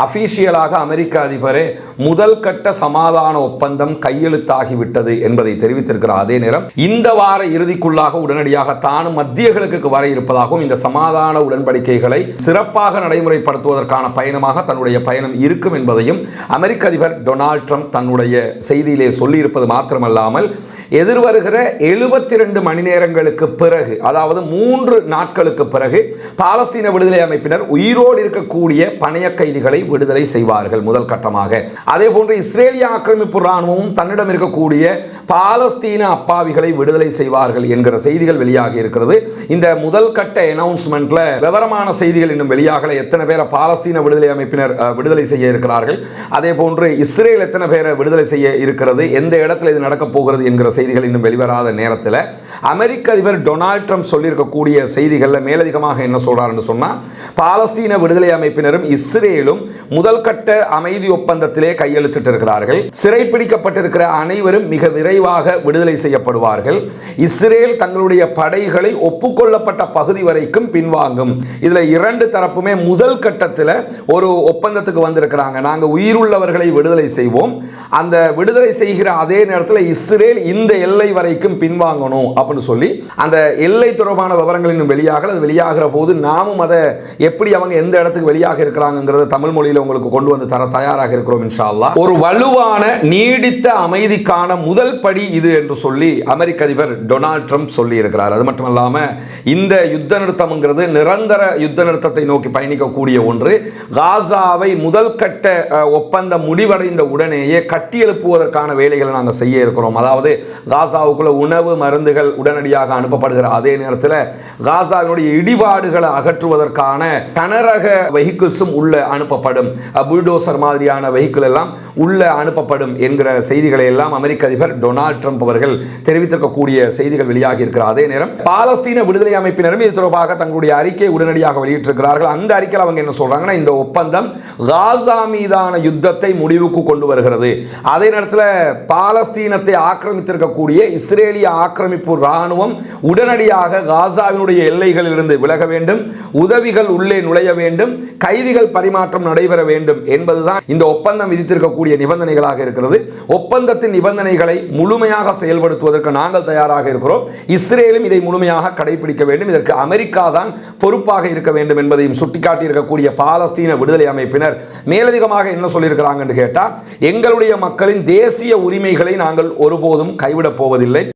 அபிஷியலாக அமெரிக்க அதிபரே முதல் கட்ட சமாதான ஒப்பந்தம் கையெழுத்தாகிவிட்டது என்பதை தெரிவித்திருக்கிறார் அதே நேரம் இந்த வார இறுதிக்குள்ளாக உடனடியாக தானும் மத்திய கிழக்குக்கு வர இருப்பதாகவும் இந்த சமாதான உடன்படிக்கைகளை சிறப்பாக நடைமுறைப்படுத்துவதற்கான பயணமாக தன்னுடைய பயணம் இருக்கும் என்பதையும் அமெரிக்க அதிபர் டொனால்ட் ட்ரம்ப் தன்னுடைய செய்தியிலே சொல்லியிருப்பது மாத்திரமல்லாமல் எதிர்வருகிற எழுபத்தி ரெண்டு மணி நேரங்களுக்கு பிறகு அதாவது மூன்று நாட்களுக்கு பிறகு பாலஸ்தீன விடுதலை அமைப்பினர் உயிரோடு இருக்கக்கூடிய பணைய கைதிகளை விடுதலை செய்வார்கள் முதல் கட்டமாக. அதே போன்று இஸ்ரேலிய ஆக்கிரமிப்பு ராணுவமும் தன்னிடம் இருக்கக்கூடிய பாலஸ்தீன அப்பாவிகளை விடுதலை செய்வார்கள் என்கிற செய்திகள் வெளியாகி இருக்கிறது. இந்த முதல் கட்ட அனௌன்ஸ்மெண்ட்ல விவரமான செய்திகள் இன்னும் வெளியாகல. எத்தனை பேரை பாலஸ்தீன விடுதலை அமைப்பினர் விடுதலை செய்ய இருக்கிறார்கள். அதே போன்று இஸ்ரேல் எத்தனை பேரை விடுதலை செய்ய இருக்கிறது? எந்த இடத்துல இது நடக்க போகிறது என்கிற செய்திகள் இன்னும் வெளிவராத நேரத்தில் அமெரிக்க அதிபர் டொனால்ட் ட்ரம்ப் சொல்லியிருக்கக்கூடிய செய்திகளில் மேலதிகமாக என்ன சொல்கிறாருன்னு சொன்னால் பாலஸ்தீன விடுதலை அமைப்பினரும் இஸ்ரேலும் முதல் கட்ட அமைதி ஒப்பந்தத்திலே கையெழுத்திட்டு இருக்கிறார்கள் சிறைப்பிடிக்கப்பட்டிருக்கிற அனைவரும் மிக விரைவாக விடுதலை செய்யப்படுவார்கள். இஸ்ரேல் தங்களுடைய படைகளை ஒப்புக்கொள்ளப்பட்ட பகுதி வரைக்கும் பின்வாங்கும். இதில் இரண்டு தரப்புமே முதல் கட்டத்தில் ஒரு ஒப்பந்தத்துக்கு வந்திருக்கிறாங்க. நாங்கள் உயிருள்ளவர்களை விடுதலை செய்வோம். அந்த விடுதலை செய்கிற அதே நேரத்தில் இஸ்ரேல் இந்த இந்த எல்லை வரைக்கும் பின்வாங்கணும் அப்படின்னு சொல்லி அந்த எல்லை தொடர்பான விவரங்கள் இன்னும் வெளியாகல. அது வெளியாகிற போது நாமும் அதை எப்படி அவங்க எந்த இடத்துக்கு வெளியாக இருக்கிறாங்கிறத தமிழ் மொழியில் உங்களுக்கு கொண்டு வந்து தர தயாராக இருக்கிறோம் இன்ஷா ஒரு வலுவான நீடித்த அமைதிக்கான முதல் படி இது என்று சொல்லி அமெரிக்க அதிபர் டொனால்ட் ட்ரம்ப் சொல்லி இருக்கிறார் அது மட்டும் இல்லாமல் இந்த யுத்த நிறுத்தம்ங்கிறது நிரந்தர யுத்த நிறுத்தத்தை நோக்கி பயணிக்கக்கூடிய ஒன்று. காசாவை முதல் கட்ட ஒப்பந்தம் முடிவடைந்த உடனேயே கட்டியெழுப்புவதற்கான வேலைகளை நாங்கள் செய்ய இருக்கிறோம். அதாவது காசாவுக்குள்ள உணவு மருந்துகள் உடனடியாக அனுப்பப்படுகிற அதே நேரத்தில் காசாவினுடைய இடிபாடுகளை அகற்றுவதற்கான கனரக வெஹிக்கிள்ஸும் உள்ள அனுப்பப்படும். புல்டோசர் மாதிரியான வெஹிக்கிள் எல்லாம் உள்ள அனுப்பப்படும் என்கிற செய்திகளை எல்லாம் அமெரிக்க அதிபர் டொனால்ட் ட்ரம்ப் அவர்கள் தெரிவித்திருக்கக்கூடிய செய்திகள் வெளியாகி இருக்கிற அதே நேரம் பாலஸ்தீன விடுதலை அமைப்பினரும் இது தொடர்பாக தங்களுடைய அறிக்கையை உடனடியாக வெளியிட்டிருக்கிறார்கள். அந்த அறிக்கையில் அவங்க என்ன சொல்றாங்கன்னா இந்த ஒப்பந்தம் காசா மீதான யுத்தத்தை முடிவுக்கு கொண்டு வருகிறது. அதே நேரத்தில் பாலஸ்தீனத்தை ஆக்கிரமித்திருக்க இருக்கக்கூடிய இஸ்ரேலிய ஆக்கிரமிப்பு இராணுவம் உடனடியாக காசாவினுடைய எல்லைகளிலிருந்து விலக வேண்டும் உதவிகள் உள்ளே நுழைய வேண்டும் கைதிகள் பரிமாற்றம் நடைபெற வேண்டும் என்பதுதான் இந்த ஒப்பந்தம் விதித்திருக்கக்கூடிய நிபந்தனைகளாக இருக்கிறது. ஒப்பந்தத்தின் நிபந்தனைகளை முழுமையாக செயல்படுத்துவதற்கு நாங்கள் தயாராக இருக்கிறோம். இஸ்ரேலும் இதை முழுமையாக கடைபிடிக்க வேண்டும். இதற்கு அமெரிக்கா தான் பொறுப்பாக இருக்க வேண்டும் என்பதையும் சுட்டிக்காட்டியிருக்கக்கூடிய பாலஸ்தீன விடுதலை அமைப்பினர் மேலதிகமாக என்ன சொல்லியிருக்கிறாங்க என்று கேட்டால் எங்களுடைய மக்களின் தேசிய உரிமைகளை நாங்கள் ஒருபோதும் கை கைவிடப் போவதில்லை.